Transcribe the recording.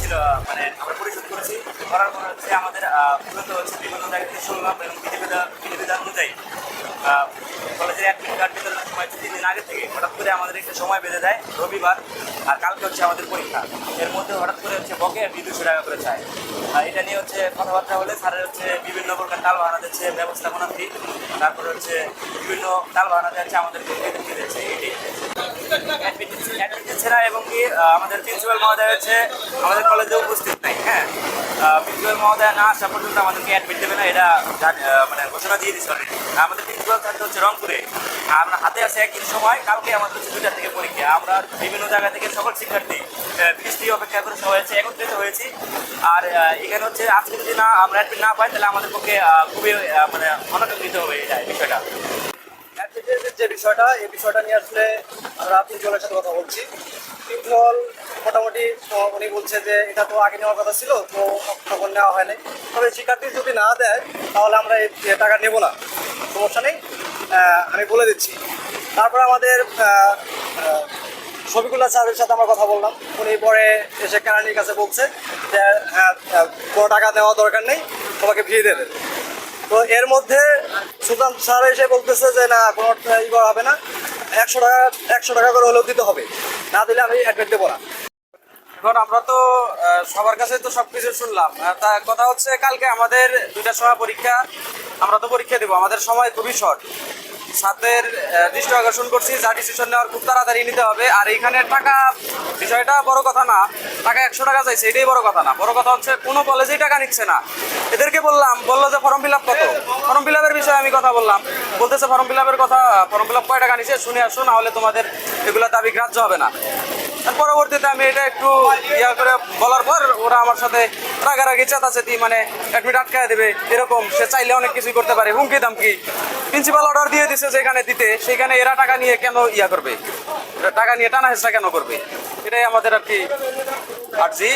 ছিল মানে আমরা পরিশোধ করেছি, করার পর হচ্ছে আমাদের মূলত হচ্ছে বিভিন্ন জায়গা থেকে শুনলাম এবং বিধিবিধান বিধিবিধান অনুযায়ী কলেজের অ্যাডমিট কার্ড বিতরণের সময় তিন দিন আগে থেকে হঠাৎ করে আমাদের একটা সময় বেঁধে দেয় রবিবার আর কালকে হচ্ছে আমাদের পরীক্ষা। এর মধ্যে হঠাৎ করে হচ্ছে বকে আর দুশো টাকা করে চায়। আর এটা নিয়ে হচ্ছে কথাবার্তা হলে স্যারের হচ্ছে বিভিন্ন প্রকার টাল বাহানা দিচ্ছে, ব্যবস্থাপনা ফি তারপরে হচ্ছে বিভিন্ন টাল বাহানা দিচ্ছে আমাদেরকে দিয়ে দিচ্ছে এটি অ্যাডমিট দিচ্ছে এবং কি আমাদের প্রিন্সিপাল মহোদয় হচ্ছে আমাদের কলেজে উপস্থিত নাই হ্যাঁ? প্রিন্সিপাল মহোদয় না আসা পর্যন্ত আমাদেরকে অ্যাডমিট দেবে না, এটা মানে ঘোষণা দিয়ে দিচ্ছে already। আমাদের প্রিন্সিপাল থাকতে হচ্ছে রংপুরে। আমরা হাতে আছে একদিন সময়, কালকে আমাদের হচ্ছে দুইটা থেকে পরীক্ষা। আমরা বিভিন্ন জায়গা থেকে সকল শিক্ষার্থী বৃষ্টি অপেক্ষা করে হচ্ছে একত্রিত হয়েছি। আর এখানে হচ্ছে আজকে যদি না, আমরা অ্যাডমিট না পাই, তাহলে আমাদের পক্ষে খুবই মানে অনাকাঙ্ক্ষিত হবে এটা বিষয়টা। যে বিষয়টা, এই বিষয়টা নিয়ে আসলে আমরা প্রিন্সিপালের সাথে কথা বলছি। প্রিন্সিপাল মোটামুটি উনি বলছে যে এটা তো আগে নেওয়ার কথা ছিল, তো তখন নেওয়া হয়নি। তবে শিক্ষার্থী যদি না দেয়, তাহলে আমরা এই টাকা নেব না। সমস্যা নেই। আমি বলে দিচ্ছি। তারপরে আমাদের শফিকুল্লাহ স্যারের সাথে আমরা কথা বললাম। উনি পরে এসে কেরানির কাছে বলছে যে হ্যাঁ কোনো টাকা দেওয়া দরকার নেই, তোমাকে ফ্রি দেবে। তো এর মধ্যে সুলতান স্যার এসে বলতেছে যে, না, কোনো ই করা হবে না। একশো টাকা একশো টাকা করে হলেও দিতে হবে। না দিলে আমি অ্যাডমিট দেবো না। এখন আমরা তো সবার কাছে তো সব কিছু শুনলাম তা কথা হচ্ছে, কালকে আমাদের দুইটার সময় পরীক্ষা। আমরা তো পরীক্ষা দেবো আমাদের সময় খুবই শর্ট আহ, দৃষ্টি আকর্ষণ করছি যা ডিসিশন নেওয়ার খুব তাড়াতাড়ি নিতে হবে। আর এইখানে টাকা বিষয়টা বড় কথা না টাকা একশো টাকা চাইছে এটাই বড় কথা না। বড় কথা হচ্ছে কোনো কলেজেই টাকা নিচ্ছে না। এদেরকে বললাম বলল যে ফর্ম ফিল আপ কত? ফর্ম ফিল আপের বিষয়ে আমি কথা বললাম। বলতেছে ফর্ম ফিল আপের কথা ফর্ম ফিল আপ কয় টাকা নিচ্ছে শুনে আসো না হলে তোমাদের এগুলো দাবি গ্রাহ্য হবে না। পরবর্তীতে আমি এটা একটু ইয়া করে বলার পর ওরা আমার সাথে রাগারাগি চেতাচেতি মানে অ্যাডমিট আটকায় দেবে, এরকম। সে চাইলে অনেক কিছুই করতে পারে। হুমকি দামকি। প্রিন্সিপাল অর্ডার দিয়ে দিছে যেখানে দিতে সেখানে এরা টাকা নিয়ে কেন ইয়া করবে? টাকা নিয়ে টানা হেসরা কেন করবে? এটাই আমাদের আর কি আর্জি।